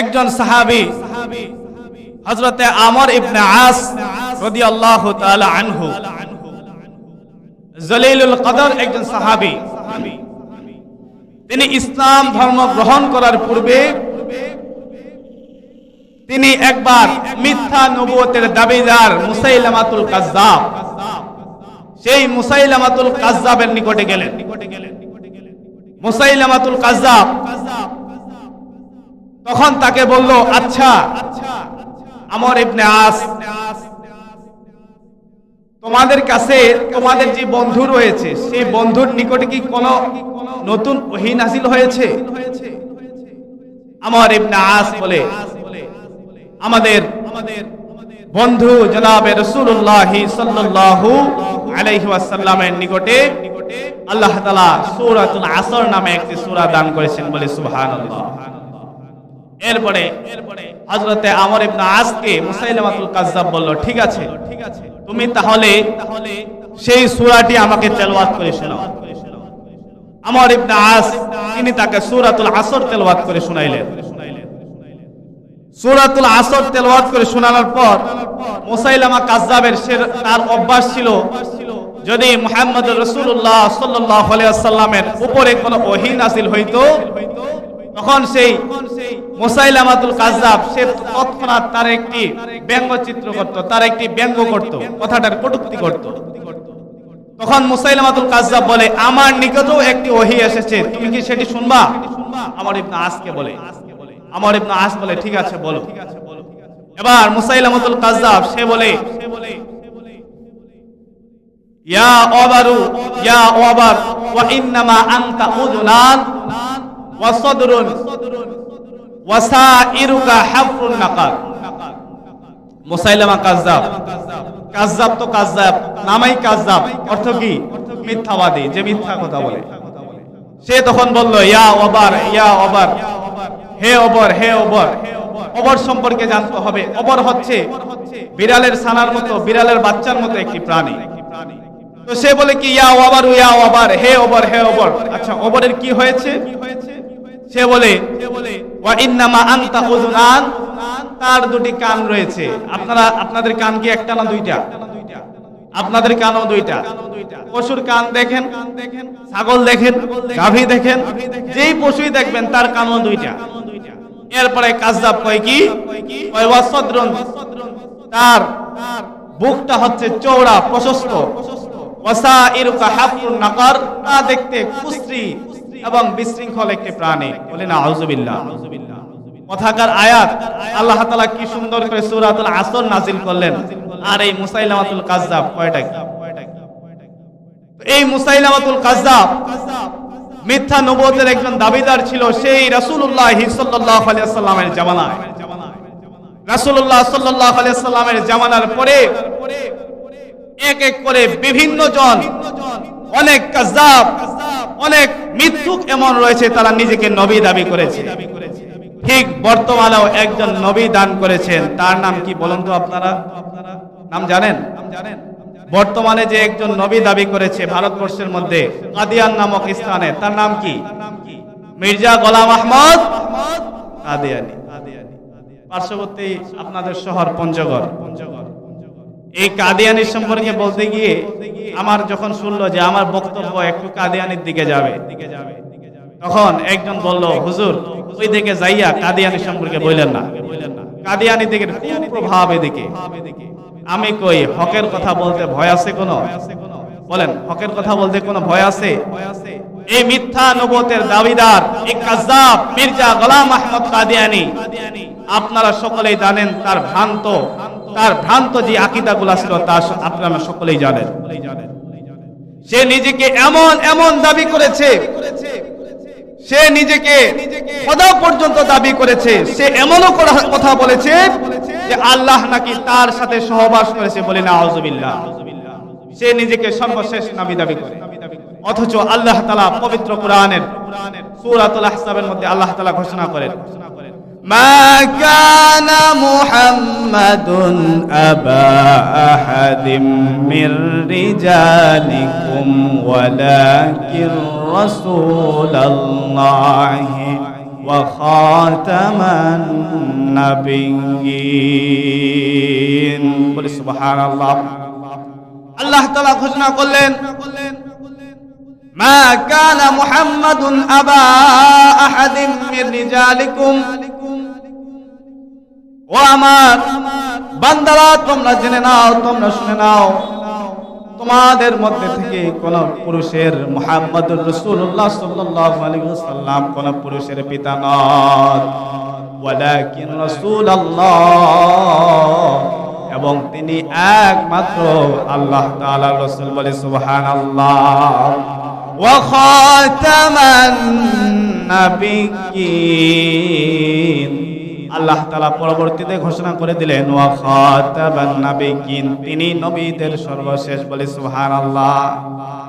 একজন সাহাবি হজরতে আমর ইবনে আস রাদিয়াল্লাহু তাআলা আনহু। জলিলুল কদর একজন সাহাবি। তিনি ইসলাম ধর্ম গ্রহণ করার পূর্বে তিনি একবার মিথ্যা নবুয়তের দাবিদার মুসাইলামাতুল কাজ্জাব, সেই মুসাইলামাতুল কাজ্জাবের নিকটে গেলেন। মুসাইলামাতুল কাজ্জাব তখন তাকে বলল আচ্ছা আমর ইবনে আস, তোমাদের কাছে তোমাদের যে বন্ধু রয়েছে, সেই বন্ধুর নিকটে কি কোনো নতুন ওহী নাজিল হয়েছে? আমার ইবনে আস বলে, আমাদের বন্ধু জনাবে রাসূলুল্লাহ সাল্লাল্লাহু আলাইহি ওয়াসাল্লামের নিকটে আল্লাহ তাআলা সূরাতুল আসর নামে একটি সূরা দান করেছেন বলে সুবহানাল্লাহ। এরপরে হযরতে আমর ইবনে আসকে মুসাইলামাতুল বলল, ঠিক আছে ঠিক আছে তুমি তাহলে সেই সূরাটি আমাকে করে শোনাও। আমর ইবনে আস, তিনি তাকে আসর করে আসর করে শোনানোর পর মুসাইলামা সে তার অভ্যাস ছিল, যদি মুহাম্মদ রাসূলুল্লাহ সাল্লাল্লাহু আলাইহি ওয়াসাল্লামের উপরে কোনো ওহী নাযিল হইতো তখন সেই মুসাইলামাতুল কাজ্জাব, সে তৎক্ষণাৎ তার একটি ব্যঙ্গচিত্র করত, তার একটি ব্যঙ্গ করত, কথাটার কটূক্তি করত। তখন মুসাইলামাতুল কাজ্জাব বলে, আমার নিকটেও একটি ওহী এসেছে, তুমি কি সেটি শুনবা? আমার ইবনে আসকে বলে, আমার ইবনে আস বলে, ঠিক আছে, বলো। এবার মুসাইলামাতুল কাজ্জাব, সে বলে, ইয়া ওয়াবারু ইয়া ওয়াবার ওয়া ইন্নামা আনতা উযুনান তো যে মিথ্যা কথা বলে। সে তখন ইয়া ইয়া হে হে সম্পর্কে জানতে হবে। হচ্ছে বিড়ালের ছানার মতো, বিড়ালের বাচ্চার মতো একটি প্রাণী। তো সে বলে কি, ইয়া ওবার ইয়া ওবার, হে ওবর হে ওবর। আচ্ছা ওবরের কি হয়েছে? সে বলে তার দুটি কান রয়েছে। আপনারা, আপনাদের কান কি একটা না দুইটা? আপনাদের কানও দুইটা। পশুর কান দেখেন, ছাগল দেখেন, গাভী দেখেন, যেই পশুই দেখবেন তার কানও দুইটা। এরপরে কাজদাব কয় কি? তার বুকটা হচ্ছে চৌড়া প্রশস্ত। তা দেখতে কুশ্রী এবং বিশৃঙ্খল একটি প্রাণী। বলে না আউজুবিল্লাহ কথাকার আয়াত, আল্লাহ তাআলা কি সুন্দর করে সূরাতুল আসর নাজিল করলেন। আর এই মুসাইলামাতুল কাজ্জাব, কয়টা এই মুসাইলামাতুল কাজ্জাব মিথ্যা নবুয়তের একজন দাবিদার ছিল সেই রাসূলুল্লাহ সাল্লাল্লাহু সাল্লামের জামানায়। রাসূলুল্লাহ সাল্লাল্লাহু সাল্লামের জামানার পরে এক এক করে বিভিন্ন জন অনেক কাজ্জাব অনেক মিথ্যুক এমন রয়েছে, তারা নিজেকে নবী দাবি করেছে। ঠিক বর্তমানেও একজন নবী দান করেছেন। তার নাম কি বলুন তো আপনারা? নাম জানেন? বর্তমানে যে একজন নবী দাবি করেছে ভারতবর্ষের মধ্যে, কাদিয়ান নামক স্থানে, তার নাম কি? মির্জা গোলাম আহমদ কাদিয়ানি। পার্শ্ববর্তী আপনাদের শহর পঞ্চগড়। এই কাদিয়ানির সম্পর্কে বলতে গিয়ে আমার যখন শুনলো যে আমার বক্তব্য একটু কাদিয়ানির দিকে যাবে, তখন একজন বলল, হুজুর, ওই দিকে যাইয়া কাদিয়ানি সম্পর্কে বললেন না। কাদিয়ানি দিকে প্রভাব এদিকে। আমি কই, হকের কথা বলতে ভয় আছে কোন? বলেন, হকের কথা বলতে কোনো ভয় আছে? এই মিথ্যা নবতের দাবিদার, এই কাজ্জাব মির্জা গোলাম আহমদ কাদিয়ানি, আপনারা সকলেই জানেন তার ভ্রান্ত তার ভ্রান্ত যে আকিদাগুলা ছিল, তা আপনারা সকলেই জানেন। সে নিজেকে এমন এমন দাবি করেছে। সে নিজেকে খোদা পর্যন্ত দাবি করেছে। সে এমনও কথা বলেছে যে আল্লাহ নাকি তার সাথে সহবাস করেছে বলে না আউজুবিল্লাহ সে নিজেকে সর্বশেষ নামি দাবি করে। অথচ আল্লাহ তালা পবিত্র কোরআনের সূরাতুল আহসাবের মধ্যে আল্লাহ তালা ঘোষণা করেন ما كان محمد أبا أحد من رجالكم ولكن رسول الله وخاتم النبيين বলি সুবহানাল্লাহ আল্লাহ তাআলা ঘোষণা করলেন ما كان محمد أبا أحد من رجالكم ও আমার বান্দারা, তোমরা জেনে নাও, তোমরা শুনে নাও। তোমাদের মধ্যে থেকে কোন পুরুষের মুহাম্মদুর রাসূলুল্লাহ সাল্লাল্লাহু আলাইহি ওয়াসাল্লাম, কোন পুরুষের পিতা নন। ওয়ালাকিন রাসূলুল্লাহ। এবং তিনি একমাত্র আল্লাহ তাআলার রাসূল বলে সুবহানাল্লাহ। ওয়া খাতামান আল্লাহ তালা পরবর্তীতে ঘোষণা করে দিলেন তিনি নবীদের সর্বশেষ বলে, সুবহানাল্লাহ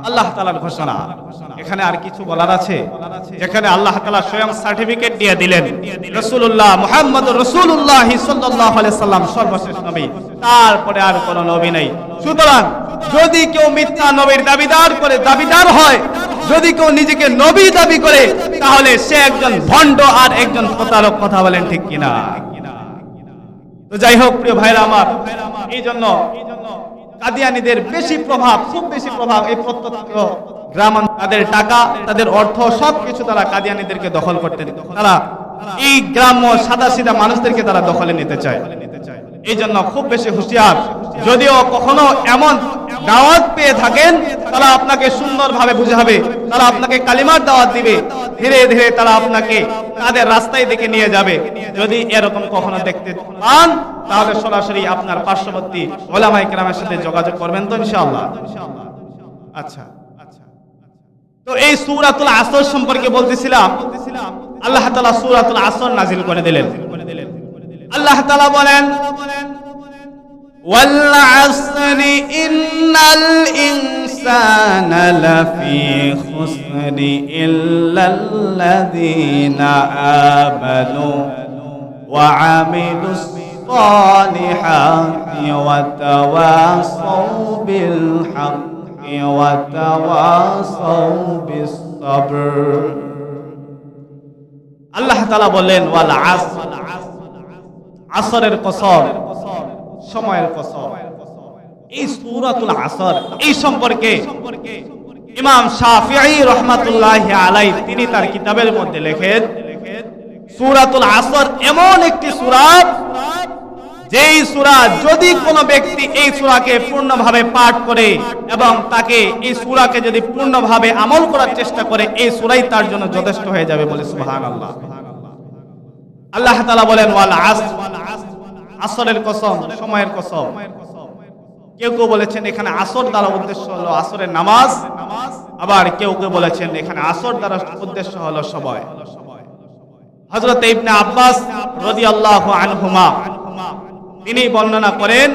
আল্লাহ তাআলার ঘোষণা। এখানে আর কিছু বলার আছে? যেখানে আল্লাহ তালা স্বয়ং সার্টিফিকেট দিয়ে দিলেন, রাসূলুল্লাহ মোহাম্মদ আলাইহি সাল্লাম সর্বশেষ নবী। তারপরে আর কোনো নবী নেই। সুতরাং যদি কেউ মিথ্যা নবীর দাবিদার করে দাবিদার হয় যদি কেউ নিজেকে নবী দাবি করে, তাহলে সে একজন ভণ্ড আর একজন প্রতারক, কথা বলেন ঠিক কিনা? তো যাই হোক, প্রিয় ভাইরা আমার, এই জন্য কাদিয়ানিদের বেশি প্রভাব, খুব বেশি প্রভাব এই প্রত্যক্ষ গ্রাম তাদের টাকা, তাদের অর্থ সব কিছু তারা কাদিয়ানিদেরকে দখল করতে তারা এই গ্রাম্য সাদা সিধা মানুষদেরকে তারা দখলে নিতে চায়। এই জন্য খুব বেশি হুঁশিয়ার। যদিও কখনো এমন দাওয়াত পেয়ে থাকেন, তারা আপনাকে সুন্দরভাবে বুঝাবে তারা আপনাকে কালিমার দাওয়াত দিবে। ধীরে ধীরে তারা আপনাকে তাদের রাস্তায় দিকে নিয়ে যাবে। যদি এরকম কখনো দেখতে পান, তাহলে সরাসরি আপনার পার্শ্ববর্তী ওলামাই কেরামের সাথে যোগাযোগ করবেন তো ইনশাআল্লাহ। আচ্ছা তো এই সুরাতুল আসর সম্পর্কে বলতেছিলাম। আল্লাহ তাআলা সূরাতুল আসর নাজিল করে দিলেন। আল্লাহ তাআলা বলেন والعصر إن الإنسان لفي خسر إلا الذين آمنوا وعملوا الصالحات وتواصوا بالحق وتواصوا بالصبر আল্লাহ তাআলা বললেন ওয়াল আসর আসরের কসম সময়ের কসম এই সূরাতুল আসর, এই সম্পর্কে ইমাম শাফিঈ রাহমাতুল্লাহি আলাই তিনি তার কিতাবের মধ্যে লেখেন, সূরাতুল আসর এমন একটি সূরা, যেই সূরা যদি কোনো ব্যক্তি এই সূরাকে পূর্ণভাবে পাঠ করে এবং তাকে এই সূরাকে যদি পূর্ণভাবে আমল করার চেষ্টা করে, এই সূরাই তার জন্য যথেষ্ট হয়ে যাবে বলে সুবহানাল্লাহ। আল্লাহ তাআলা বলেন আসরের কসম, সময়ের কসম। কেউ কেউ বলেছেন, এখানে আসর দ্বারা উদ্দেশ্য হলো আসরের নামাজ। আবার কেউ কেউ বলেছেন, এখানে আসর দ্বারা উদ্দেশ্য হলো সময়। হযরত ইবনে আব্বাস রাদিয়াল্লাহু আনহুমা, তিনি বর্ণনা করেন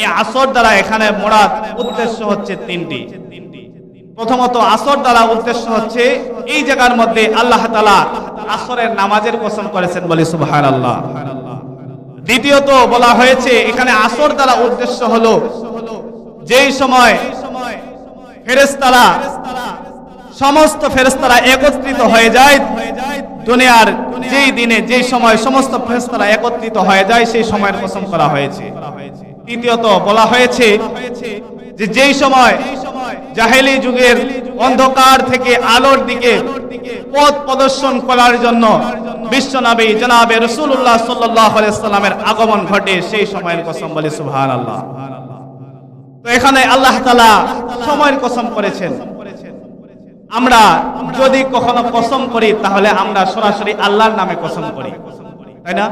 এই আসর দ্বারা এখানে মোরাদ উদ্দেশ্য হচ্ছে তিনটি। প্রথমত আসর দ্বারা উদ্দেশ্য হচ্ছে এই জায়গার মধ্যে আল্লাহ তাআলা আসরের নামাজের কসম করেছেন বলে সুবহানাল্লাহ। দ্বিতীয়ত বলা হয়েছে, এখানে আসর দ্বারা উদ্দেশ্য হলো যেই সময় ফেরেস্তারা সমস্ত ফেরেস্তারা একত্রিত হয়ে যায়, দুনিয়ার যেই দিনে সময় সমস্ত ফেরেস্তারা একত্রিত হয়ে যায় সেই সময়ের কসম করা হয়েছে। তৃতীয়ত বলা হয়েছে যে যেই সময় জাহেলি যুগের অন্ধকার থেকে আলোর দিকে পথ প্রদর্শন করার জন্য বিশ্বনবী জনাবে রসুল্লাহ সাল্লামের আগমন ঘটে সেই সময়ের কসম বলে সুবহান আল্লাহ তো এখানে আল্লাহ তালা সময়ের কসম করেছেন। আমরা যদি কখনো কসম করি, তাহলে আমরা সরাসরি আল্লাহর নামে কসম করি। তাই না?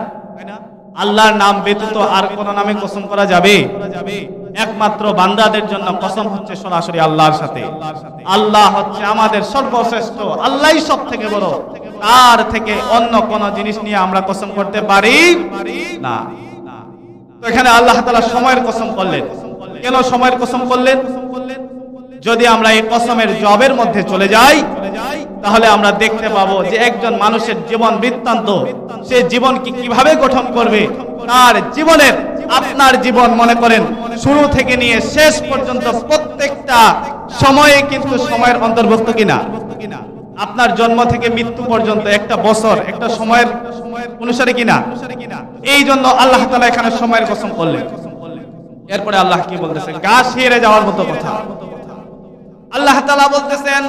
আল্লাহর নাম ব্যতীত আর কোন নামে কসম করা যাবে? একমাত্র বান্দাদের জন্য কসম হচ্ছে সরাসরি আল্লাহর সাথে। আল্লাহ হচ্ছে আমাদের সর্বশ্রেষ্ঠ আল্লাহ সব থেকে বড়। তার থেকে অন্য কোন জিনিস নিয়ে আমরা কসম করতে পারি না। তো এখানে আল্লাহ তাআলা সময়ের কসম করলেন। কেন সময়ের কসম করলেন? যদি আমরা এই কসমের জবের মধ্যে চলে যাই, তাহলে আমরা দেখতে পাবো যে একজন মানুষের জীবন বৃত্তান্ত, সে জীবন কি কীভাবে গঠন করবে, তার জীবনের আপনার জীবন মনে করেন, শুরু থেকে নিয়ে শেষ পর্যন্ত প্রত্যেকটা সময়ে কিন্তু সময়ের অন্তর্ভুক্ত কিনা। আপনার জন্ম থেকে মৃত্যু পর্যন্ত একটা বছর, একটা সময়ের অনুসারে কিনা। এই জন্য আল্লাহ তালা এখানে সময়ের কসম করলেন। এরপরে আল্লাহ কি বলতেছে গা শিরে যাওয়ার মতো কথা। আল্লাহ তালা বলতেছেন,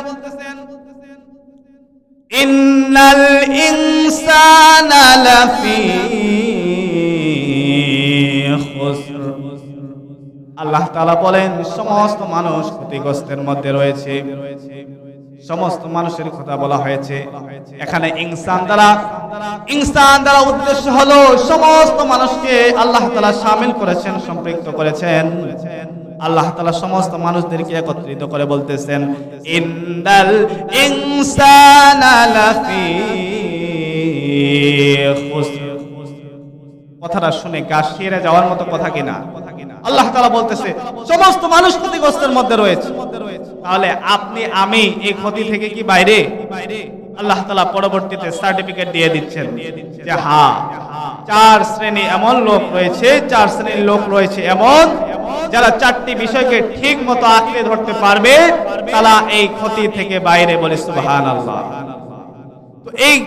ইন্নাল ইনসানা আল্লাহ তাআলা বলেন, সমস্ত মানুষ ক্ষতিগ্রস্তের মধ্যে রয়েছে। সমস্ত মানুষের কথা বলা হয়েছে। এখানে ইনসান দ্বারা ইনসান দ্বারা উদ্দেশ্য হলো, সমস্ত মানুষকে আল্লাহ তাআলা শামিল করেছেন, সম্পৃক্ত করেছেন। আল্লাহ তাআলা সমস্ত মানুষদেরকে একত্রিত করে বলতেছেন ইনসানা কথাটা শুনে গা শিরে যাওয়ার মতো কথা কিনা? আল্লাহ তাআলা বলতেছে, সমস্ত মানুষ ক্ষতিগ্রস্তের মধ্যে রয়েছে। তাহলে আপনি, আমি এই ক্ষতি থেকে কি বাইরে? আল্লাহ তালা পরবর্তীতে সার্টিফিকেট দিয়ে দিচ্ছেন যে হা চার শ্রেণি এমন লোক রয়েছে, চার শ্রেণির লোক রয়েছে এমন যারা চারটি বিষয়কে ঠিক মতো আঁকড়ে ধরতে পারবে, তারা এই ক্ষতি থেকে বাইরে বলে সুবহানাল্লাহ। তো এই,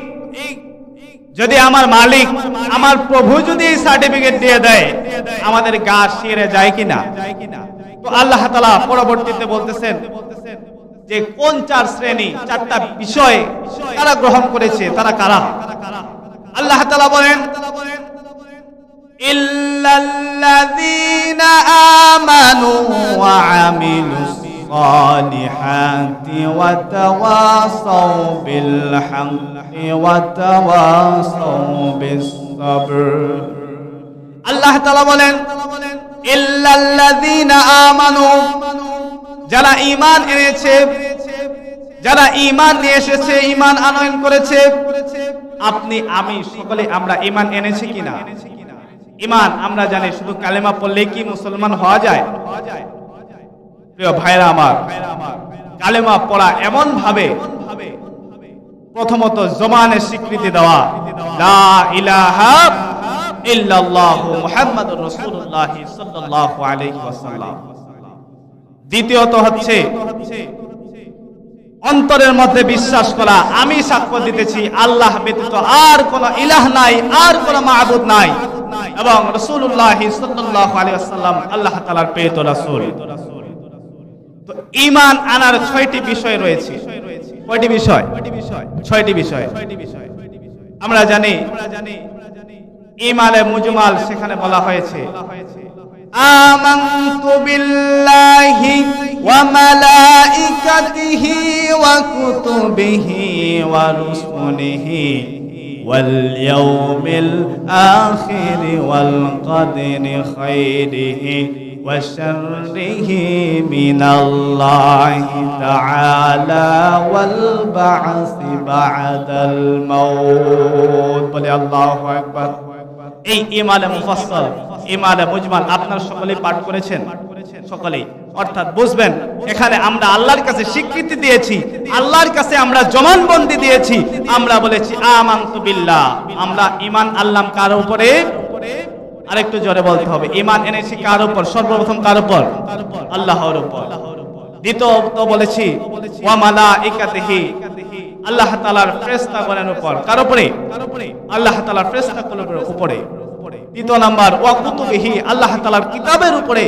যদি আমার মালিক, আমার প্রভু যদি এই সার্টিফিকেট দিয়ে দেয়, আমাদের গা শিরে যায় কিনা? তো আল্লাহ তালা পরবর্তীতে বলতেছেন যে কোন চার শ্রেণি, চারটা বিষয় তারা গ্রহণ করেছে, তারা কারা? আল্লাহ তালা বলেন ইল্লাল্লাযীনা আমানু ওয়া আমিলুস الصالحات وتواصوا بالحق وتواصوا بالصبر আল্লাহ তাআলা বলেন ইল্লাল্লাযীনা আমানু যারা ঈমান এনেছে যারা ঈমান নিয়ে এসেছে ঈমান আনয়ন করেছে আপনি আমি সকলে আমরা ঈমান এনেছি কিনা ঈমান আমরা জানি শুধু কালেমা পড়লে কি মুসলমান হওয়া যায়? প্রিয় ভাইরা আমার, কালেমা পড়া এমন ভাবে প্রথমত জমানের স্বীকৃতি দেওয়া, লা ইলাহা ইল্লাল্লাহু মুহাম্মাদুর রাসূলুল্লাহ সাল্লাল্লাহু আলাইহি ওয়াসাল্লাম। দ্বিতীয়ত হচ্ছে, অন্তরের মধ্যে বিশ্বাস করা, আমি সাক্ষ্য দিতেছি, আল্লাহ ব্যতীত আর কোন ইলাহ নাই, আর কোন মাহবুদ নাই। এবং রাসূলুল্লাহ সাল্লাল্লাহু আলাইহি ওয়াসাল্লাম আল্লাহ তাআলার প্রেরিত রাসূল তো ঈমান আনার ছয়টি বিষয় রয়েছে কয়টি বিষয় ছয়টি বিষয় আমরা জানি ইমালে মুজমাল সেখানে বলা হয়েছে آمنت بالله وملائكته وكتبه ورسله واليوم الآخر والقدر خيره وشره من الله تعالى والبعث بعد الموت বলে আল্লাহু আকবার এই ইমানে মুফাসসাল ইমানে মুজমাল আপনার সকলেই পাঠ করেছেন সকলেই অর্থাৎ বুঝবেন, এখানে আমরা আল্লাহর কাছে স্বীকৃতি দিয়েছি, আল্লাহর কাছে আমরা জমানবন্দি দিয়েছি, আমরা বলেছি আমানতু বিল্লাহ, আমরা ইমান আল্লাহ কার উপরে? আরেকটু জোরে বলতে হবে ইমান এনেছি কার উপর? সর্বপ্রথম কার উপর? আল্লাহর উপর। দ্বিতীয়ত বলেছি, ওয়া মালাইকাতিহি, আল্লাহ তাআলার ফেরেশতাগণের উপর। কার উপরে? আল্লাহ তাআলার ফেরেশতাগুলোর উপরে। দ্বিতীয় নাম্বার ওয়া কুতুবিহি আল্লাহ তাআলার কিতাবের উপরে,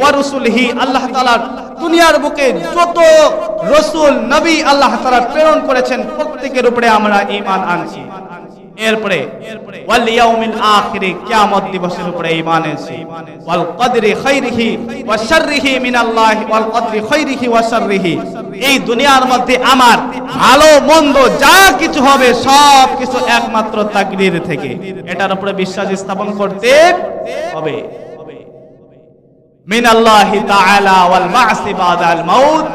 ওয়া রুসুলিহি, আল্লাহ তাআলার দুনিয়ার বুকে যত রসুল, নবী আল্লাহ তাআলা প্রেরণ করেছেন, প্রত্যেকের উপরে আমরা ঈমান আনছি। এরপরে, ওয়াল ইয়াউমিল আখিরি, কিয়ামত দিবসের উপরে ঈমান এনেছি। ওয়াল কদরি খাইরিহি ওয়া শাররিহি মিনাল্লাহি, ওয়াল কদরি খাইরিহি ওয়া শাররিহি। এই দুনিয়ার মধ্যে আমার ভালো, মন্দ, যা কিছু হবে, সব কিছু একমাত্র তাকদীর থেকে। এটার উপরে বিশ্বাস স্থাপন করতে হবে। মিনাল্লাহি তাআলা ওয়াল বা'সি বাদাল মাউত।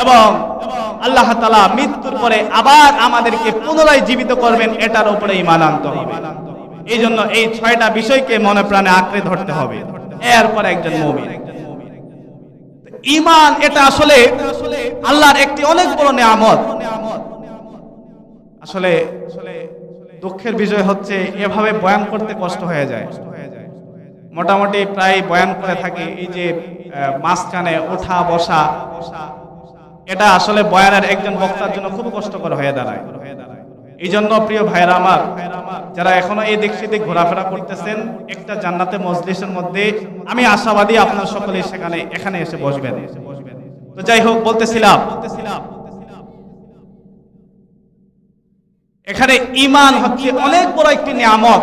এবং আল্লাহ তালা মৃত্যুর পরে আবার আমাদেরকে পুনরায় জীবিত করবেন, এটার উপরে ইমান আনতে হবে। এই জন্য এই ছয়টা বিষয়কে মনে প্রাণে আঁকড়ে ধরতে হবে। এরপর একজন মমিন। ইমান এটা আসলে আল্লাহর একটি অনেক বড় নিয়ামত। আসলে দুঃখের বিষয় হচ্ছে, এভাবে বয়ান করতে কষ্ট হয়ে যায়। মোটামুটি প্রায় বয়ান করে থাকে, এই যে মাঝখানে ওঠা, বসা। এটা আসলে বয়ানের একজন বক্তার জন্য খুব কষ্টকর হয়ে দাঁড়ায়। এই জন্য প্রিয় ভাইরা আমার, যারা এখনও এই দিক ঘোরাফেরা করতেছেন, একটা জান্নাতে মজলিসের মধ্যে আমি আশাবাদী আপনার সকলে সেখানে, এখানে এসে বসবেন। তো যাই হোক, বলতেছিলাম। এখানে ইমান হচ্ছে অনেক বড় একটি নিয়ামত।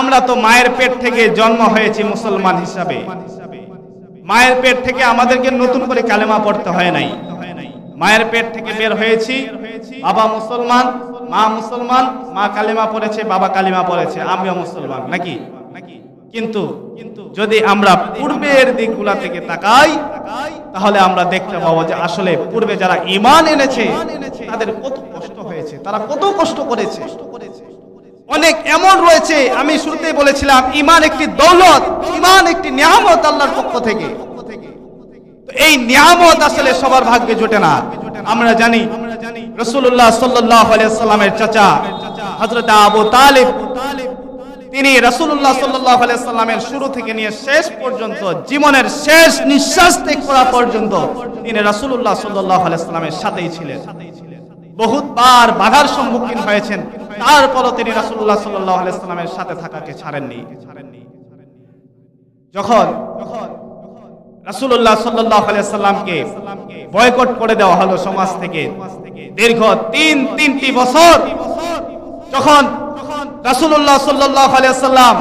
আমরা তো মায়ের পেট থেকে জন্ম হয়েছি মুসলমান হিসাবে। মায়ের পেট থেকে আমাদেরকে নতুন করে কালেমা পড়তে হয় নাই। মায়ের পেট থেকে বের হয়েছি। বাবা মুসলমান, মা মুসলমান, মা কালিমা পড়েছে, বাবা কালিমা পড়েছে, আমিও মুসলমান, নাকি? কিন্তু যদি আমরা পূর্বের দিকগুলা থেকে তাকাই, তাহলে আমরা দেখতে পাবো যে আসলে পূর্বে যারা ইমান এনেছে, তাদের কত কষ্ট হয়েছে, তারা কত কষ্ট করেছে। অনেক এমন রয়েছে, আমি শুরুতেই বলেছিলাম ইমান একটি দৌলত ইমান একটি নিয়ামত আল্লাহর পক্ষ থেকে। এই নিয়ামত আসলে সবার ভাগ্যে জোটে না। আমরা জানি রসুল্লাহ সাল্লাহ সাল্লামের চাচা হজরত আবু তালিব তিনি রসুল্লাহ সাল্লাহ সাল্লামের শুরু থেকে নিয়ে শেষ পর্যন্ত, জীবনের শেষ নিঃশ্বাস ত্যাগ করা পর্যন্ত তিনি রসুল্লাহ সাল্লাহ সাল্লামের সাথেই ছিলেন। বহুতবার বাধার সম্মুখীন হয়েছেন। তারপরও তিনি রাসূলুল্লাহ সাল্লাল্লাহু আলাইহি সাল্লামের সাথে থাকাকে ছাড়েননি। যখন রাসূলুল্লাহ সাল্লাল্লাহু আলাইহি সাল্লামকে বয়কট করে দেওয়া হলো সমাজ থেকে, দীর্ঘ তিন তিনটি বছর, যখন আলাইহি সাল্লাম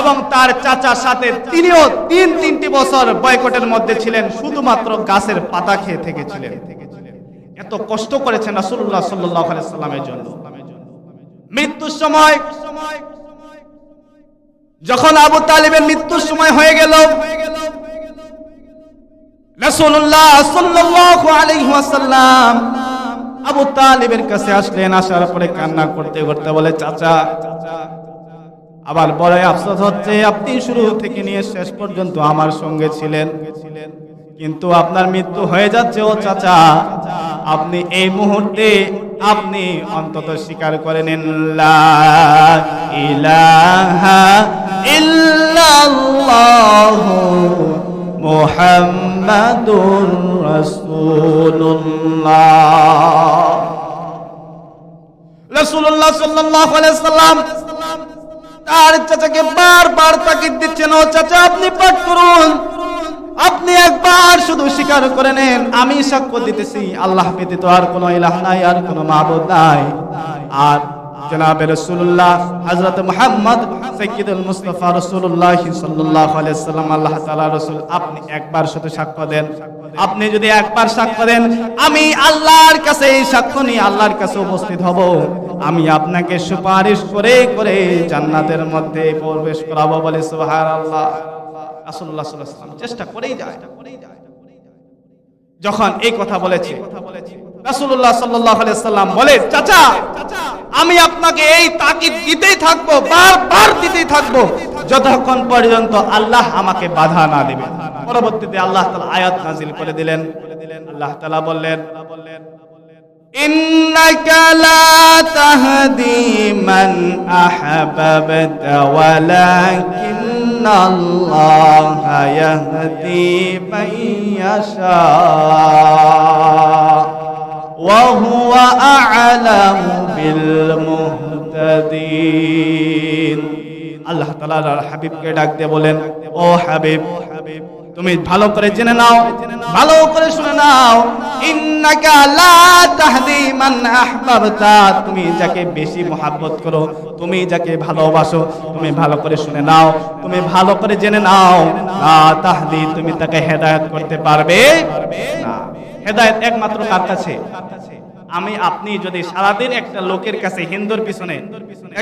এবং তার চাচার সাথে তিনিও তিন তিনটি বছর বয়কটের মধ্যে ছিলেন, শুধুমাত্র গাছের পাতা খেয়ে থেকেছিলেন। এত কষ্ট করেছেন রাসূলুল্লাহ সাল্লাল্লাহু আলাইহি সাল্লামের জন্য। মৃত্যুর সময়, যখন আবু তালিবের মৃত্যুর সময় হয়ে গেল, রাসূলুল্লাহ সাল্লাল্লাহু আলাইহি ওয়াসাল্লাম আবু তালিবের কাছে আসলেন, আসার পরে কান্না করতে করতে বলে, চাচা, আবার বড় আফসোস হচ্ছে, আপনি শুরু থেকে নিয়ে শেষ পর্যন্ত আমার সঙ্গে ছিলেন। কিন্তু আপনার মৃত্যু হয়ে যাচ্ছে, ও চাচা, আপনি এই মুহূর্তে আপনি অন্তত স্বীকার করে নিন ইলাহা ইল্লাল্লাহু মুহাম্মাদুর রাসূলুল্লাহ। রাসূলুল্লাহ সাল্লাল্লাহু আলাইহি সাল্লাম তার চাচাকে বারবার তাকিদ দিচ্ছেন, ও চাচা, আপনি পাঠ করুন। আপনি একবার শুধু স্বীকার করে নেন, আমি সাক্ষ্য দিতেছি। আল্লাহ ব্যতীত আর কোনো ইলাহ নাই, আর কোনো মাহবুদ নাই। আর জনাবে রাসূলুল্লাহ হযরত মুহাম্মদ সাইয়্যিদুল মুস্তাফা রাসূলুল্লাহ সাল্লাল্লাহু আলাইহি সাল্লাম আল্লাহ তাআলা রাসূল, আপনি একবার শুধু সাক্ষ্য দেন। আপনি যদি একবার সাক্ষ্য দেন, আমি আল্লাহর কাছে এই সাক্ষ্য নিয়ে আল্লাহর কাছে উপস্থিত হব। আমি আপনাকে সুপারিশ করে করে জান্নাতের মধ্যে প্রবেশ করাবো বলে সুবহানাল্লাহ। রাসূলুল্লাহ সাল্লাল্লাহু আলাইহি চেষ্টা করেই যায়। যখন এই কথা বলেছে রাসূলুল্লাহ সাল্লাল্লাহু আলাইহি সাল্লাম বলে চাচা আমি আপনাকে এই তাকিদ দিতেই থাকবো বারবার দিতেই থাকবো যতক্ষণ পর্যন্ত আল্লাহ আমাকে বাধা না দেবে পরবর্তীতে আল্লাহ তাআলা আয়াত নাজিল করে দিলেন আল্লাহ তাআলা বললেন إنك لا تهدي من أحببت ولكن الله يهدي من يشاء وهو أعلم بالمهتدين আল্লাহ তাআলার হাবিবকে ডাক দিয়ে বলেন ও হাবিব তুমি ভালো করে জেনে নাও ভালো করে শুনে নাও ইন্নাকা লা তাহদি মান আহবাবতা তুমি যাকে বেশি মহাব্বত করো তুমি যাকে ভালোবাসো তুমি ভালো করে শুনে নাও তুমি ভালো করে জেনে নাও লা তাহদি তুমি তাকে হেদায়েত করতে পারবে না হেদায়েত একমাত্র কার কাছে। আমি, আপনি যদি সারাদিন একটা লোকের কাছে হিন্দুর পিছনে,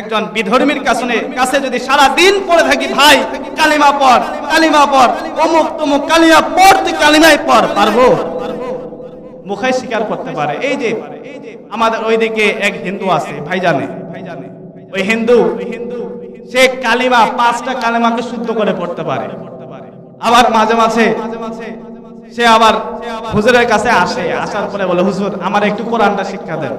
একজন বিধর্মীর কাছে কাছে যদি সারাদিন পড়ে থাকি, ভাই, কালিমা পর কালিমা পর অমুক তমুক কালিমা পর তুই কালিমাই পর পারব? মুখে স্বীকার করতে পারে। এই যে আমাদের ওইদিকে এক হিন্দু আছে ভাই জানে ওই হিন্দু হিন্দু সে কালিমা, পাঁচটা কালিমাকে শুদ্ধ করে পড়তে পারে। আবার মাঝে মাঝে মাঝে মাঝে সে আবার হুজুরের কাছে আসে, আসার পরে বলে, হুজুর, আমার একটু কোরআনটা শিক্ষা দেন।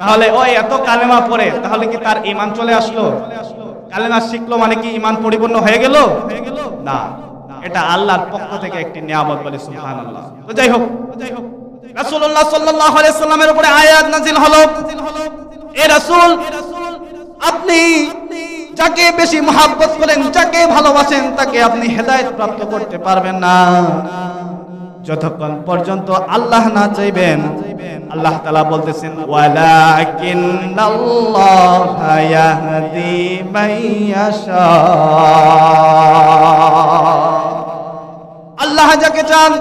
তাহলে ওই এত কালেমা পড়ে, তাহলে কি তার ইমান চলে আসলো? কালেমা শিখলো মানে কি ইমান পরিপূর্ণ হয়ে গেল? না। এটা আল্লাহর পক্ষ থেকে একটি নিয়ামত বলে, সুবহানাল্লাহ। তো যাই হোক, রাসূলুল্লাহ সাল্লাল্লাহু আলাইহি সাল্লামের উপরে আয়াত নাযিল হলো। এ রাসূল, আপনি যাকে বেশি মহাব্বত করেন, যাকে ভালোবাসেন, তাকে আপনি হেদায়েত প্রাপ্ত করতে পারবেন না। যতক্ষণ পর্যন্ত আল্লাহ না চাইবেন, আল্লাহ তালা বলতেছেন আল্লাহ যাকে চান,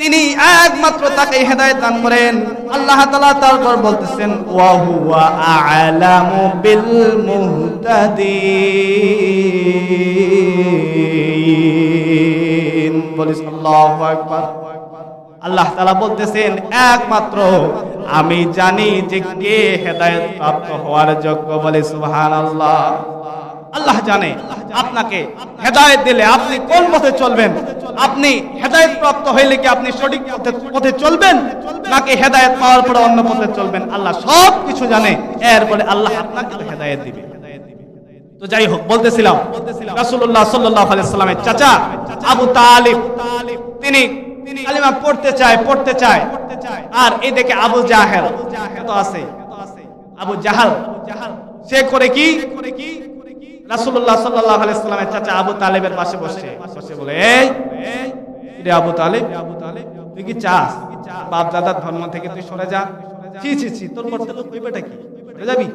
তিনি একমাত্র তাকে হেদায়েত দান করেন। আল্লাহ তাআলা তারপর বলতেছেন, ওয়া আ'লামু বলিস আল্লাহু আকবার। আল্লাহ তাআলা বলতেছেন, একমাত্র আমি জানি যে কে হেদায়েত প্রাপ্ত হওয়ার যোগ্য। বলে, সুবহানাল্লাহ। আল্লাহ আল্লাহ জানে, আপনাকে হেদায়েত দিলে আপনি কোন পথে চলবেন? আপনি হেদায়েত প্রাপ্ত হইলে কি আপনি সঠিক পথে পথে চলবেন? নাকি হেদায়েত পাওয়ার পরে অন্য পথে চলবেন? আল্লাহ সব কিছু জানে। এরপরে আল্লাহ আপনাকে হেদায়েত দিবে। তো যাই হোক, বলতেছিলাম, রাসূলুল্লাহ সাল্লাল্লাহু আলাইহি সাল্লামের চাচা আবু তালিব, তিনি কালিমা পড়তে চায় পড়তে চায়। আর এই দেখে আবু জাহেল তো আছে। আবু জাহাল, সে করে কি? রাসূলুল্লাহ সাল্লাল্লাহু আলাইহি সাল্লামের চাচা আবু তালেবের পাশে বসে। বসে বলে, এই, রে আবু তালেব, তুই কি চাস? বাপ দাদার ধর্ম থেকে তুই সরে যা। ছি ছি ছি, তোর করতে তো কইবেটা কি? যাবি?